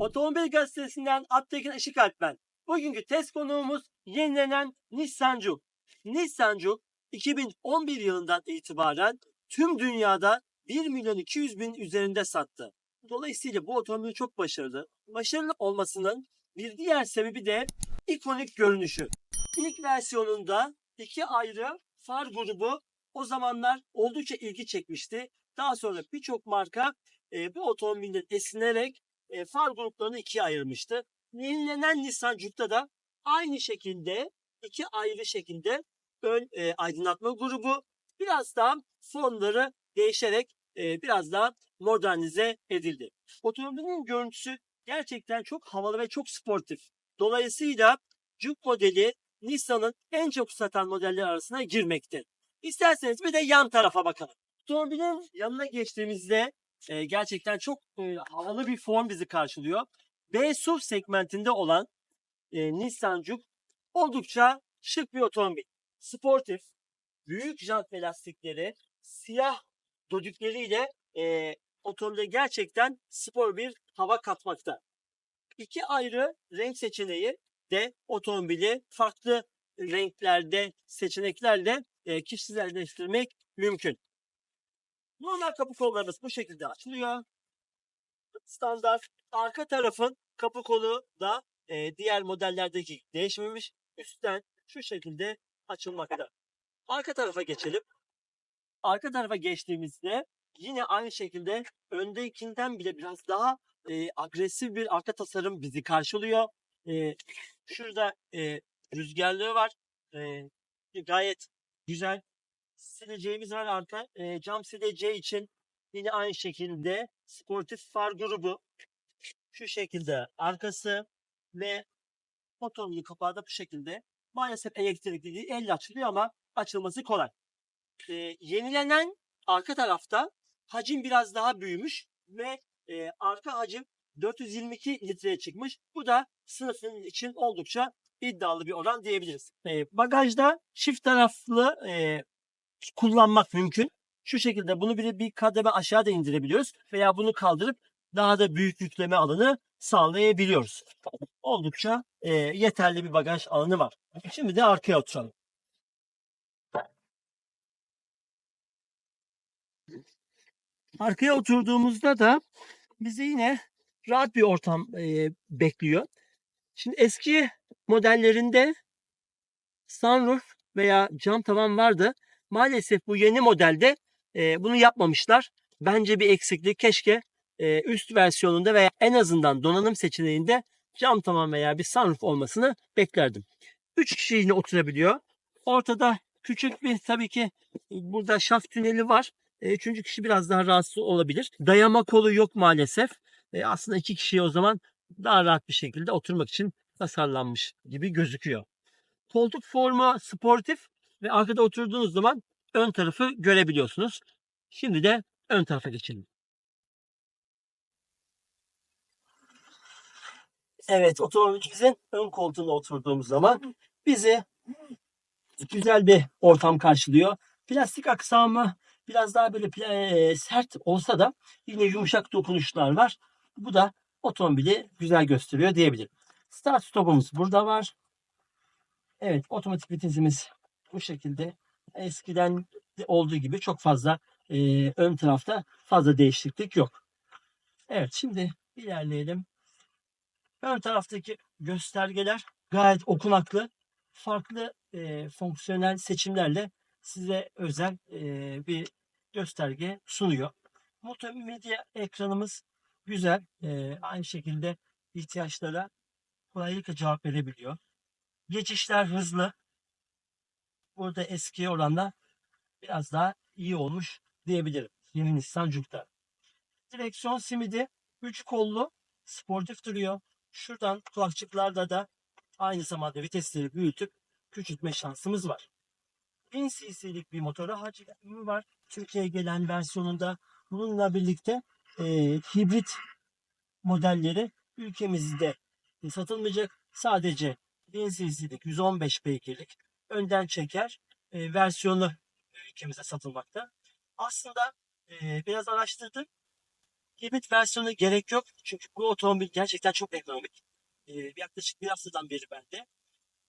Otomobil gazetesinden Attekin Işıkalp ben. Bugünkü test konuğumuz yenilenen Nissan Juke. Nissan Juke 2011 yılından itibaren tüm dünyada 1 milyon 200 bin üzerinde sattı. Dolayısıyla bu otomobil çok başarılı. Başarılı olmasının bir diğer sebebi de ikonik görünüşü. İlk versiyonunda iki ayrı far grubu o zamanlar oldukça ilgi çekmişti. Daha sonra birçok marka e, bu otomobilden esinlenerek e, far gruplarını ikiye ayırmıştı. Yenilenen Nissan Juke'da da aynı şekilde iki ayrı şekilde ön e, aydınlatma grubu biraz daha fonları değişerek e, biraz daha modernize edildi. Otomobilin görüntüsü gerçekten çok havalı ve çok sportif. Dolayısıyla Juke modeli Nissan'ın en çok satan modeller arasına girmekte. İsterseniz bir de yan tarafa bakalım. Otomobilin yanına geçtiğimizde e, gerçekten çok e, havalı bir form bizi karşılıyor. B SUV segmentinde olan e, Nissan Juke oldukça şık bir otomobil. Sportif, büyük jant ve lastikleri, siyah dodükleriyle e, otomobile gerçekten spor bir hava katmakta. İki ayrı renk seçeneği de otomobili farklı renklerde, seçeneklerle e, kişiselleştirmek mümkün. Normal kapı kollarımız bu şekilde açılıyor. Standart. Arka tarafın kapı kolu da e, diğer modellerdeki değişmemiş. Üstten şu şekilde açılmakta. Arka tarafa geçelim. Arka tarafa geçtiğimizde yine aynı şekilde öndekinden bile biraz daha e, agresif bir arka tasarım bizi karşılıyor. E, şurada e, rüzgarlığı var. E, gayet güzel. Sileceğimiz var arka. E, cam sileceği için yine aynı şekilde sportif far grubu. Şu şekilde arkası ve motorun kapağı da bu şekilde. Maalesef elektrikli değil, elle açılıyor ama açılması kolay. E, yenilenen arka tarafta hacim biraz daha büyümüş ve e, arka hacim 422 litreye çıkmış. Bu da sınıfın için oldukça iddialı bir oran diyebiliriz. E, bagajda çift taraflı e, kullanmak mümkün. Şu şekilde bunu bir, bir kademe aşağı indirebiliyoruz veya bunu kaldırıp daha da büyük yükleme alanı sağlayabiliyoruz. Oldukça e, yeterli bir bagaj alanı var. Şimdi de arkaya oturalım. Arkaya oturduğumuzda da bizi yine rahat bir ortam e, bekliyor. Şimdi eski modellerinde sunroof veya cam tavan vardı. Maalesef bu yeni modelde e, bunu yapmamışlar. Bence bir eksiklik. Keşke e, üst versiyonunda veya en azından donanım seçeneğinde cam tavan veya bir sunroof olmasını beklerdim. 3 kişi yine oturabiliyor. Ortada küçük bir tabii ki burada şaft tüneli var. Üçüncü kişi biraz daha rahatsız olabilir. Dayama kolu yok maalesef. Aslında iki kişiye o zaman daha rahat bir şekilde oturmak için tasarlanmış gibi gözüküyor. Koltuk formu sportif ve arkada oturduğunuz zaman ön tarafı görebiliyorsunuz. Şimdi de ön tarafa geçelim. Evet, otomobilimizin ön koltuğuna oturduğumuz zaman bizi güzel bir ortam karşılıyor. Plastik aksamı biraz daha böyle sert olsa da yine yumuşak dokunuşlar var. Bu da otomobili güzel gösteriyor diyebilirim. Start stopumuz burada var. Evet otomatik vitesimiz bu şekilde. Eskiden olduğu gibi çok fazla e, ön tarafta fazla değişiklik yok. Evet şimdi ilerleyelim. Ön taraftaki göstergeler gayet okunaklı. Farklı e, fonksiyonel seçimlerle size özel e, bir gösterge sunuyor. Multimedya ekranımız güzel. E, aynı şekilde ihtiyaçlara kolaylıkla cevap verebiliyor. Geçişler hızlı. Burada eski oranla biraz daha iyi olmuş diyebilirim. Yeni Nissan Juke'da. Direksiyon simidi 3 kollu sportif duruyor. Şuradan kulakçıklarda da aynı zamanda vitesleri büyütüp küçültme şansımız var. 1000 cc'lik bir motora hacmi var. Türkiye'ye gelen versiyonunda bununla birlikte e, hibrit modelleri ülkemizde satılmayacak. Sadece 1000 cc'lik 115 beygirlik önden çeker e, versiyonu ülkemizde satılmakta. Aslında e, biraz araştırdım. hibrit versiyonu gerek yok. Çünkü bu otomobil gerçekten çok ekonomik. Ee, yaklaşık bir haftadan beri bende.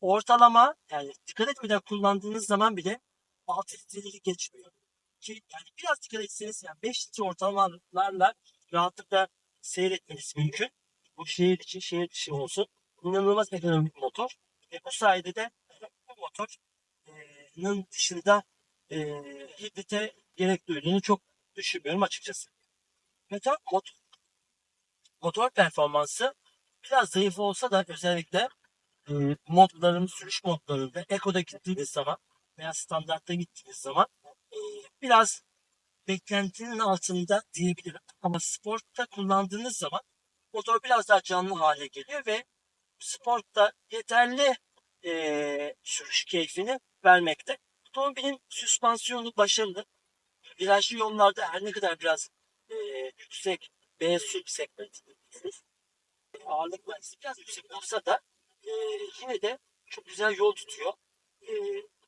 Ortalama yani dikkat etmeden kullandığınız zaman bile 6 litreleri geçmiyor. Ki yani biraz dikkat etseniz yani 5 litre ortalamalarla rahatlıkla seyretmeniz mümkün. Bu şehir içi, şehir dışı olsun. İnanılmaz ekonomik motor. Ve bu sayede de bu motorun dışında e, hibrite gerek duyduğunu çok düşünmüyorum açıkçası. Motor, motor, motor performansı biraz zayıf olsa da özellikle e, modların, sürüş modlarında Eco'da gittiğiniz zaman veya standartta gittiğiniz zaman e, biraz beklentinin altında diyebilirim. Ama sportta kullandığınız zaman motor biraz daha canlı hale geliyor ve sportta yeterli e, sürüş keyfini vermekte. Otomobilin süspansiyonu başarılı. Virajlı yollarda her ne kadar biraz e, yüksek B sub segmentindesiniz. Ağırlık verisi biraz yüksek olsa da e, yine de çok güzel yol tutuyor. E,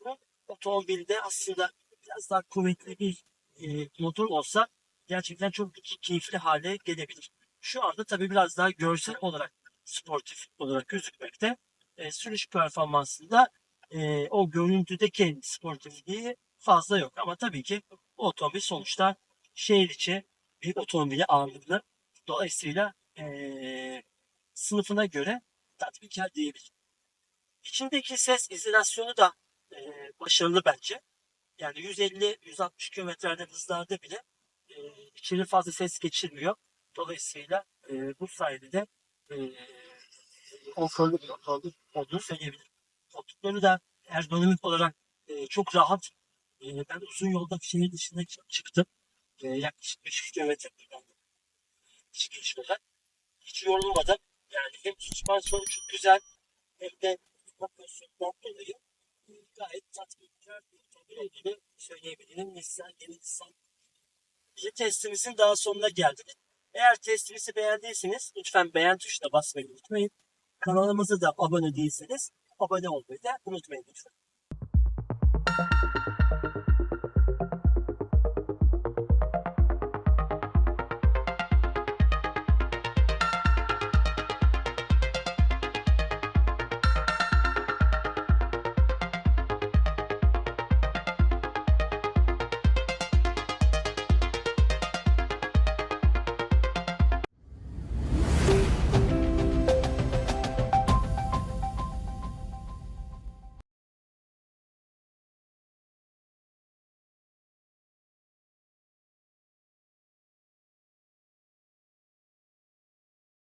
bu otomobilde aslında biraz daha kuvvetli bir e, motor olsa gerçekten çok keyifli hale gelebilir. Şu anda tabii biraz daha görsel olarak sportif olarak gözükmekte. E, sürüş performansında e, o görüntüdeki sportifliği fazla yok. Ama tabii ki otomobil sonuçta şehir içi bir otomobili ağırlıklı. Dolayısıyla e, sınıfına göre tatminkar diyebilirim. İçindeki ses izolasyonu da e, başarılı bence. Yani 150-160 kilometrede hızlarda bile e, içeri fazla ses geçirmiyor. Dolayısıyla e, bu sayede de e, konforlu bir otomobil olduğunu söyleyebilirim. Koltukları da ergonomik olarak e, çok rahat. E, ben uzun yolda şehir dışına çıktım. E, yaklaşık 500 kilometre çıkış olarak. Hiç yorulmadım. Yani hem süspansiyonu çok güzel hem de pozisyondan dolayı gayet tatminkar bir otomobil olduğunu söyleyebilirim. Nissan, yeni Nissan. Testimizin daha sonuna geldik. Eğer testimizi beğendiyseniz lütfen beğen tuşuna basmayı unutmayın. Kanalımıza da abone değilseniz abone olmayı da unutmayın lütfen.